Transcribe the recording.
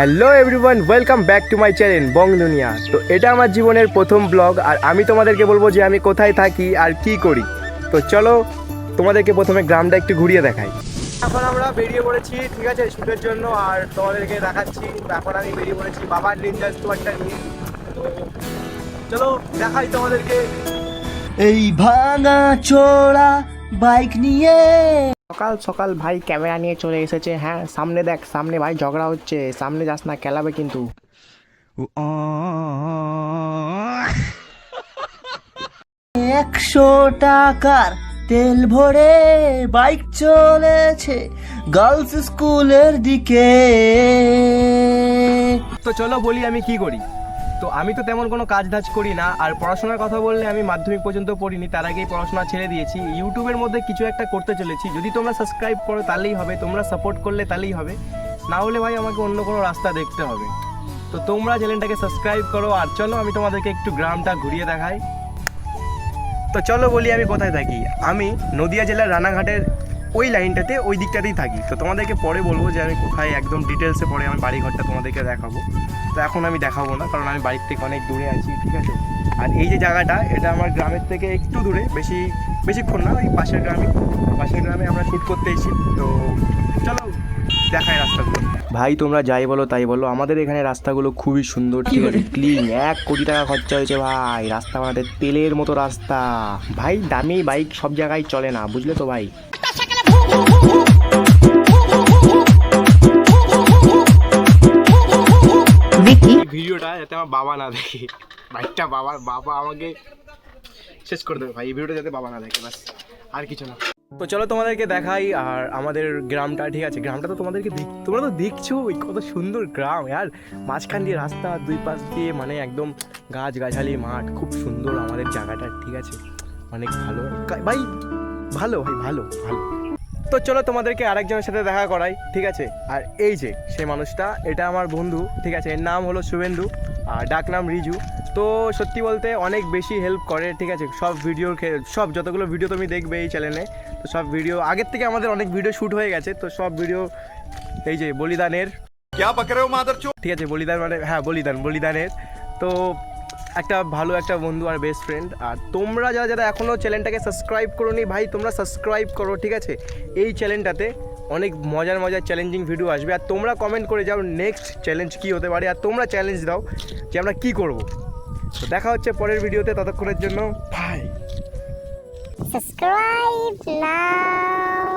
Hello everyone welcome back to my channel Bong Duniya তো এটা আমার জীবনের প্রথম ব্লগ আর আমি তোমাদেরকে বলব যে আমি কোথায় থাকি আর কি করি। তো চলো তোমাদেরকে প্রথমে গ্রামটা একটু ঘুরিয়ে দেখাই। এখন আমরা বেরিয়ে পড়েছি ঠিক আছে শ্যুটের জন্য আর তোমাদেরকে দেখাচ্ছি। এখন আমি বেরিয়ে পড়েছি বাবার নিনজা স্টোয়ারটা নিয়ে। তো চলো দেখাই তোমাদেরকে। এই ভাঙা চোরা বাইক নিয়ে। সকাল সকাল ভাই ক্যামেরা নিয়ে চলে এসেছে। হ্যাঁ সামনে দেখ সামনে ভাই ঝগড়া হচ্ছে। সামনে যাস না খেলাবে কিন্তু। একশো টাকার তেল ভরে বাইক চলেছে গার্লস স্কুলের দিকে। তো চলো বলি আমি কি করি। তো আমি তো তেমন কোনো কাজ ধাজ করি না, আর পড়াশোনার কথা বললে আমি মাধ্যমিক পর্যন্ত পড়িনি, তার আগেই পড়াশোনা ছেড়ে দিয়েছি। ইউটিউবের মধ্যে কিছু একটা করতে চলেছি, যদি তোমরা সাবস্ক্রাইব করো তাহলেই হবে, তোমরা সাপোর্ট করলে তাহলেই হবে। না হলে ভাই আমাকে অন্য কোনো রাস্তা দেখতে হবে। তো তোমরা চ্যানেলটাকে সাবস্ক্রাইব করো, আর চলো আমি তোমাদেরকে একটু গ্রামটা ঘুরিয়ে দেখাই। তো চলো বলি আমি কোথায় থাকি। আমি নদিয়া জেলার রানাঘাটের ওই লাইনটাতে ওই দিকটাতেই থাকি। তো তোমাদেরকে পরে বলব যে আমি কোথায় একদম ডিটেলসে পরে আমি বাড়ি ঘরটা তোমাদেরকে দেখাবো। তো এখন আমি দেখাবো না, কারণ আমি বাড়ির থেকে অনেক দূরে আছি, ঠিক আছে? আর এই যে জায়গাটা, এটা আমার গ্রামের থেকে একটু দূরে, বেশি বেশিক্ষণ না, ওই পাশের গ্রামে। পাশের গ্রামে আমরা শ্যুট করতে এসেছি, তো চলো দেখাই রাস্তাগুলো। ভাই, তোমরা যাই বলো তাই বলো, আমাদের এখানে রাস্তাগুলো খুবই সুন্দর, ঠিক আছে? ক্লিন এক কোটি টাকা খরচা হয়েছে ভাই, রাস্তা বানাতে তেলের মতো রাস্তা। ভাই, দামি বাইক সব জায়গায় চলে না, বুঝলে তো ভাই? ভিডিওটা যাতে আমার বাবা না দেখে। বাইকটা বাবার বাবা আমাকে শেষ করে দেবে ভাই এই ভিডিওটা যাতে বাবা না দেখে ব্যাস আর কিছু না। তো চলো তোমাদেরকে দেখাই আর আমাদের গ্রামটা ঠিক আছে গ্রামটা তো তোমাদেরকে দেখ তোমরা তো দেখছ ওই কত সুন্দর গ্রাম আর মাঝখান দিয়ে রাস্তা দুই পাশ দিয়ে মানে একদম গাছ গাছালি মাঠ খুব সুন্দর আমাদের জায়গাটা ঠিক আছে। অনেক ভালো। ভাই ভালো ভাই ভালো ভালো। তো চলো তোমাদেরকে আরেকজনের সাথে দেখা করাই ঠিক আছে? আর এই যে সে মানুষটা এটা আমার বন্ধু ঠিক আছে? এর নাম হলো শুভেন্দু আর ডাকনাম রিজু। তো সত্যি বলতে অনেক বেশি হেল্প করে ঠিক আছে? সব ভিডিওর সব যতগুলো ভিডিও তুমি দেখবে এই চ্যানেলে তো সব ভিডিও আগের থেকে আমাদের অনেক ভিডিও শ্যুট হয়ে গেছে তো সব ভিডিও এই যে বলিদানের। ঠিক আছে বলিদান মানে হ্যাঁ বলিদান বলিদানের। তো একটা ভালো একটা বন্ধু আর বেস্ট ফ্রেন্ড আর তোমরা যারা যারা এখনও চ্যানেলটাকে সাবস্ক্রাইব করো নি ভাই, তোমরা সাবস্ক্রাইব করো, ঠিক আছে? এই চ্যানেলটাতে অনেক মজার মজার চ্যালেঞ্জিং ভিডিও আসবে। আর তোমরা কমেন্ট করে যাও নেক্সট চ্যালেঞ্জ কী হতে পারে, আর তোমরা চ্যালেঞ্জ দাও যে আমরা কী করব। তো দেখা হচ্ছে পরের ভিডিওতে ততক্ষণের জন্য ভাই now